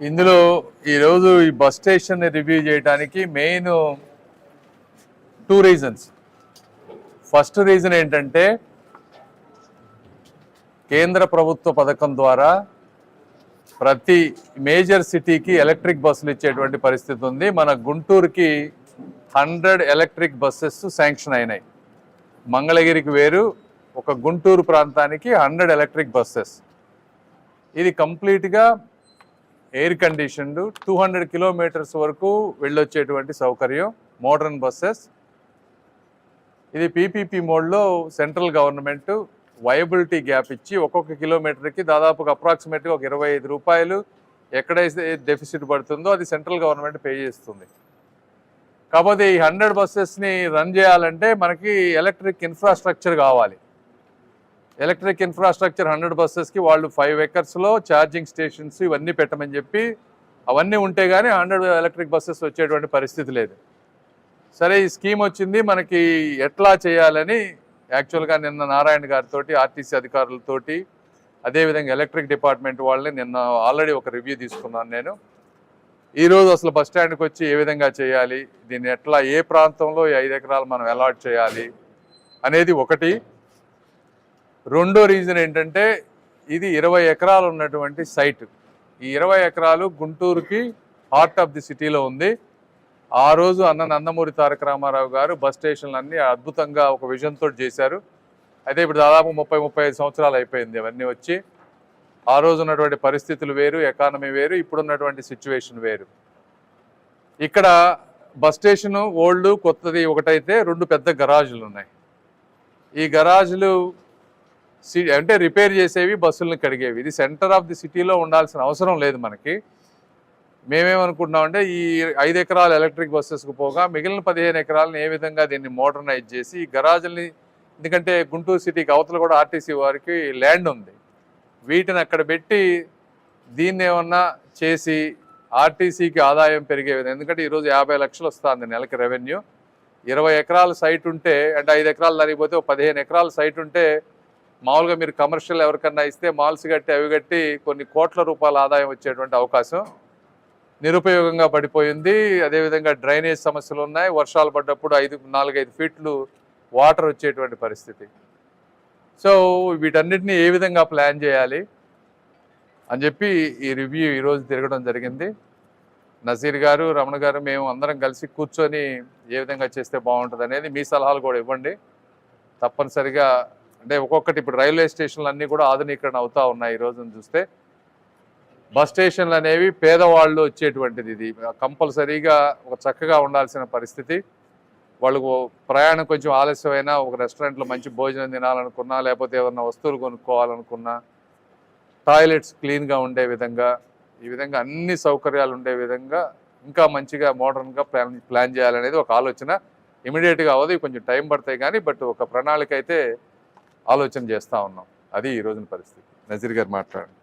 ఇందులో ఈరోజు ఈ బస్ స్టేషన్ని రివ్యూ చేయడానికి main two reasons. First reason ఏంటంటే కేంద్ర ప్రభుత్వ పథకం ద్వారా ప్రతి మేజర్ సిటీకి ఎలక్ట్రిక్ బస్సులు ఇచ్చేటువంటి పరిస్థితి ఉంది. మన గుంటూరుకి హండ్రెడ్ ఎలక్ట్రిక్ బస్సెస్ శాంక్షన్ అయినాయి. మంగళగిరికి వేరు ఒక గుంటూరు ప్రాంతానికి హండ్రెడ్ ఎలక్ట్రిక్ బస్సెస్. ఇది కంప్లీట్గా air conditioned two hundred kilometres వరకు వెళ్ళొచ్చేటువంటి సౌకర్యం మోడర్న్ బస్సెస్. ఇది పీపీపీ మోడ్లో సెంట్రల్ గవర్నమెంట్ వయబిలిటీ గ్యాప్ ఇచ్చి ఒక్కొక్క కిలోమీటర్కి దాదాపుగా అప్రాక్సిమేట్గా ఒక ఇరవై ఐదు రూపాయలు ఎక్కడైతే డెఫిసిట్ పడుతుందో అది సెంట్రల్ గవర్నమెంట్ పే చేస్తుంది. కాకపోతే ఈ హండ్రెడ్ బస్సెస్ని రన్ చేయాలంటే మనకి ఎలక్ట్రిక్ ఇన్ఫ్రాస్ట్రక్చర్ కావాలి. ఎలక్ట్రిక్ ఇన్ఫ్రాస్ట్రక్చర్ హండ్రెడ్ బస్సెస్కి వాళ్ళు ఫైవ్ ఎకర్స్లో ఛార్జింగ్ స్టేషన్స్ ఇవన్నీ పెట్టమని చెప్పి అవన్నీ ఉంటే కానీ హండ్రెడ్ ఎలక్ట్రిక్ బస్సెస్ వచ్చేటువంటి పరిస్థితి లేదు. సరే ఈ స్కీమ్ వచ్చింది మనకి ఎట్లా చేయాలని యాక్చువల్గా నిన్న నారాయణ గారితో ఆర్టీసీ అధికారులతోటి అదేవిధంగా ఎలక్ట్రిక్ డిపార్ట్మెంట్ వాళ్ళని నిన్న ఆల్రెడీ ఒక రివ్యూ తీసుకున్నాను నేను. ఈరోజు అసలు బస్ స్టాండ్కి వచ్చి ఏ విధంగా చేయాలి దీన్ని ఎట్లా ఏ ప్రాంతంలో ఈ ఐదు ఎకరాలు మనం అలాట్ చేయాలి అనేది ఒకటి. రెండో రీజన్ ఏంటంటే ఇది ఇరవై ఎకరాలు ఉన్నటువంటి సైట్. ఈ ఇరవై ఎకరాలు గుంటూరుకి హార్ట్ ఆఫ్ ది సిటీలో ఉంది. ఆ రోజు అన్న నందమూరి తారక రామారావు గారు బస్ స్టేషన్లన్నీ అద్భుతంగా ఒక విజన్తో చేశారు. అయితే ఇప్పుడు దాదాపు ముప్పై ముప్పై ఐదు సంవత్సరాలు అయిపోయింది అవన్నీ వచ్చి. ఆ రోజు ఉన్నటువంటి పరిస్థితులు వేరు ఎకానమీ వేరు ఇప్పుడున్నటువంటి సిచ్యువేషన్ వేరు. ఇక్కడ బస్ స్టేషన్ ఓల్డ్ కొత్తది ఒకటైతే రెండు పెద్ద గరాజులు ఉన్నాయి. ఈ గరాజులు అంటే రిపేర్ చేసేవి బస్సులను కడిగేవి. ఇది సెంటర్ ఆఫ్ ది సిటీలో ఉండాల్సిన అవసరం లేదు మనకి. మేమేమనుకుంటున్నామంటే ఈ ఐదు ఎకరాల ఎలక్ట్రిక్ బస్సెస్కు పోగా మిగిలిన పదిహేను ఎకరాలను ఏ విధంగా దీన్ని మోడర్నైజ్ చేసి ఈ గరాజుల్ని ఎందుకంటే గుంటూరు సిటీకి అవతల కూడా ఆర్టీసీ వారికి ల్యాండ్ ఉంది. వీటిని అక్కడ పెట్టి దీన్ని ఏమన్నా చేసి ఆర్టీసీకి ఆదాయం పెరిగే విధంగా ఎందుకంటే ఈరోజు యాభై లక్షలు వస్తుంది నెలకి రెవెన్యూ. ఇరవై ఎకరాల సైట్ ఉంటే అంటే ఐదు ఎకరాలు తరిగిపోతే ఒక పదిహేను ఎకరాల సైట్ ఉంటే మామూలుగా మీరు కమర్షియల్ ఎవరికన్నా ఇస్తే మాల్స్ కట్టి అవి కట్టి కొన్ని కోట్ల రూపాయల ఆదాయం వచ్చేటువంటి అవకాశం నిరుపయోగంగా పడిపోయింది. అదేవిధంగా డ్రైనేజ్ సమస్యలు ఉన్నాయి. వర్షాలు పడ్డప్పుడు ఐదు నాలుగైదు ఫీట్లు వాటర్ వచ్చేటువంటి పరిస్థితి. సో వీటన్నిటిని ఏ విధంగా ప్లాన్ చేయాలి అని చెప్పి ఈ రివ్యూ ఈరోజు తిరగడం జరిగింది. నజీర్ గారు రమణ గారు మేము అందరం కలిసి కూర్చొని ఏ విధంగా చేస్తే బాగుంటుంది అనేది మీ సలహాలు కూడా ఇవ్వండి. తప్పనిసరిగా అంటే ఒక్కొక్కటి ఇప్పుడు రైల్వే స్టేషన్లు అన్నీ కూడా ఆధునీకరణ అవుతా ఉన్నాయి ఈ రోజున చూస్తే. బస్ స్టేషన్లు అనేవి పేదవాళ్ళు వచ్చేటువంటిది ఇది. కంపల్సరీగా ఒక చక్కగా ఉండాల్సిన పరిస్థితి. వాళ్ళకు ప్రయాణం కొంచెం ఆలస్యమైనా ఒక రెస్టారెంట్లో మంచి భోజనం తినాలనుకున్నా లేకపోతే ఏమన్నా వస్తువులు కొనుక్కోవాలనుకున్నా టాయిలెట్స్ క్లీన్గా ఉండే విధంగా ఈ విధంగా అన్ని సౌకర్యాలు ఉండే విధంగా ఇంకా మంచిగా మోడర్న్గా ప్లాన్ ప్లాన్ చేయాలనేది ఒక ఆలోచన. ఇమీడియట్గా అవ్వదు కొంచెం టైం పడతాయి కానీ బట్ ఒక ప్రణాళిక అయితే ఆలోచన చేస్తూ ఉన్నాం. అది ఈ రోజున పరిస్థితి. నజీర్ గారు మాట్లాడండి.